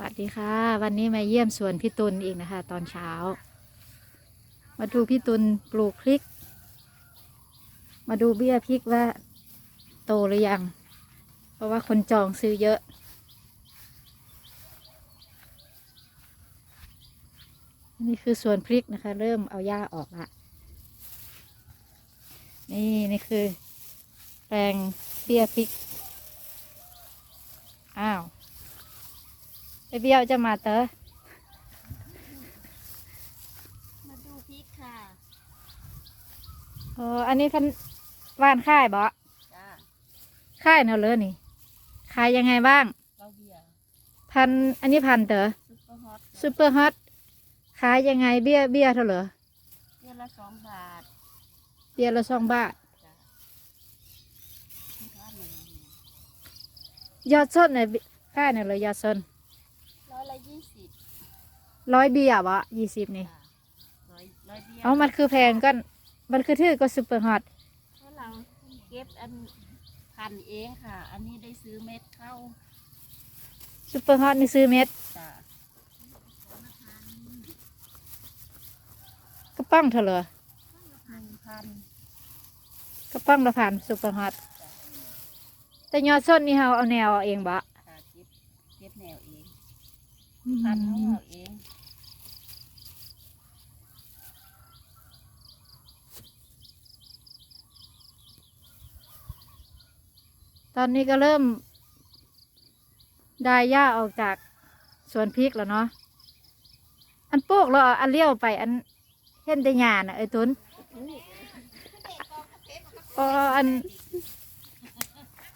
วัสดีค่ะ วันนี้มาเยี่ยมสวนพี่ตุลอีกนะคะ ตอนเช้า มาดูพี่ตุลปลูกพริก มาดูเบี้ยพริกว่าโตหรือยัง เพราะว่าคนจองซื้อเยอะ นี่คือสวนพริกนะคะ เริ่มเอาหญ้าออกละนี่นี่คือแปลงเบี้ยพริก อ้าว เบี้ยวจะมาเตอมาดูพริกค่ะเอออันนี้พันว่านค่ายบ่จ้าค่ายเนาะเลยนี่ขายยังไงบ้าง เราเบียร์พันอันนี้พันเตอซุปเปอร์ฮอตซูเปอร์ฮอตขายยังไงเบี้ยเบี้ยเท่าเหรอเดือนละสองบาทเบี้ยละสองบาทจ้าร้านหนึ่งยอดส้นเนี่ยค่ายเนี่ยเลยยอดส้น ร้อยละยี่สิบร้อยเบี้ยบ่ยี่สิบนี่จ้าร้อยร้อยเดียวเอามันคือแพงก็มันคือถือก็ซูเปอร์ฮอตเพราะเราเก็บอันพันเองค่ะ อันนี้ได้ซื้อเม็ดเข้าซูเปอร์ฮอตนี่ซื้อเม็ดจ้ากระป้องเท่าเหรอหนึ่งพันกระป้องละพันซูเปอร์ฮอตแต่ยอดส้นนี่เราเอาแนวเอาเองบ่ค่ะเก็บเก็บแนวเอง พันของเราเองตอนนี้ก็เริ่ม ได้หญ้าออกจากสวนพริกแล้วเนาะอันโปกเราอันเลี้ยวไป อันเห็นแต่หญ้าน่ะไอ้ตุนอ๋ออัน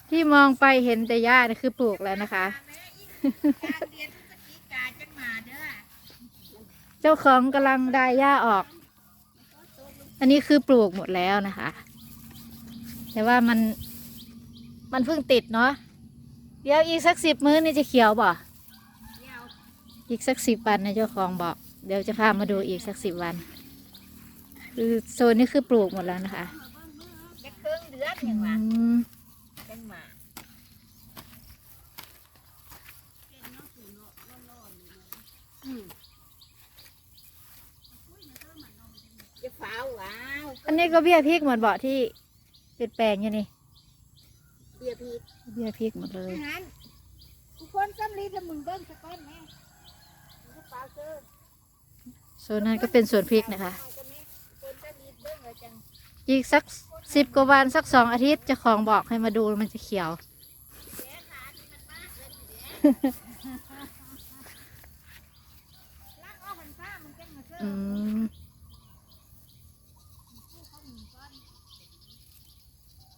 ที่มองไปเห็นแต่หญ้านี่คือปลูกแล้วนะคะ เจ้าของกำลังได้หญ้าออก อันนี้คือปลูกหมดแล้วนะคะ แต่ว่ามัน มันเพิ่งติดเนาะ เดี๋ยวอีกสักสิบมื้อนี่จะเขียวบ่อีกสักสิบวันนะเจ้าของบอก เดี๋ยวจะพามาดูอีกสักสิบวันคือโซนนี้คือปลูกหมดแล้วนะคะจะครึ่งเดือนอืยังวะ ม เป็นหมาจะฟ้าวว้าวอันนี้ก็เบี้ยพริกหมดบ่ที่เป็นแปลงอยู่นี่ เบียร์พีเบี้ยพริกหมดเลยอาหารกูคนซ้ำลีถ้ามึงเบิ้งสักก้อนแม่มึงก็เปล่าเจอโซนนั้นก็เป็นสวนพริกนะคะเอาจะแม่คนซ้ำลีเบิ้งเลยจังอีกสักสิบกว่าวันสักสองอาทิตย์เจ้าของบอกให้มาดูมันจะเขียวล้างอ้อมันซ่ามันจังมาเจอ อืม